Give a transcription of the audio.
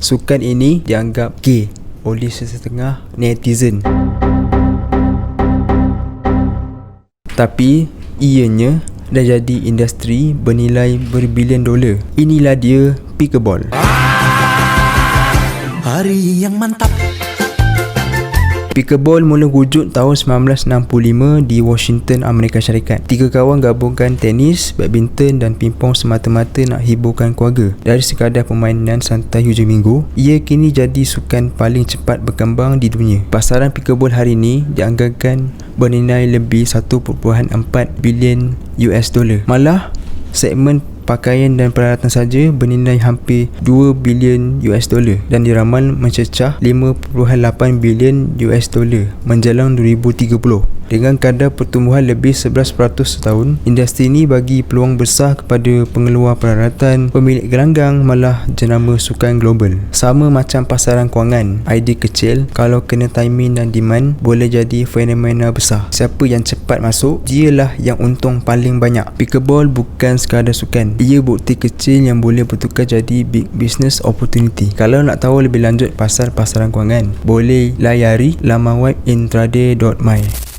Sukan ini dianggap gay oleh sesetengah netizen. Tapi ianya dah jadi industri bernilai berbilion dolar. Inilah dia pickleball. Hari yang mantap Pickleball mula wujud tahun 1965 di Washington, Amerika Syarikat. Tiga kawan gabungkan tenis, badminton dan pingpong semata-mata nak hiburkan keluarga. Dari sekadar permainan santai hujung minggu, ia kini jadi sukan paling cepat berkembang di dunia. Pasaran pickleball hari ini dianggarkan bernilai lebih 1.4 bilion US dollar. Malah, segmen pakaian dan peralatan saja bernilai hampir 2 bilion US dollar dan diramal mencecah 5.8 bilion US dollar menjelang 2030. Dengan kadar pertumbuhan lebih 11% setahun, industri ini bagi peluang besar kepada pengeluar peralatan, pemilik gelanggang malah jenama sukan global. Sama macam pasaran kewangan, idea kecil kalau kena timing dan demand boleh jadi fenomena besar. Siapa yang cepat masuk, dialah yang untung paling banyak. Pickleball bukan sekadar sukan. Ia bukti kecil yang boleh bertukar jadi big business opportunity. Kalau nak tahu lebih lanjut pasal pasaran kewangan, boleh layari laman web intraday.my.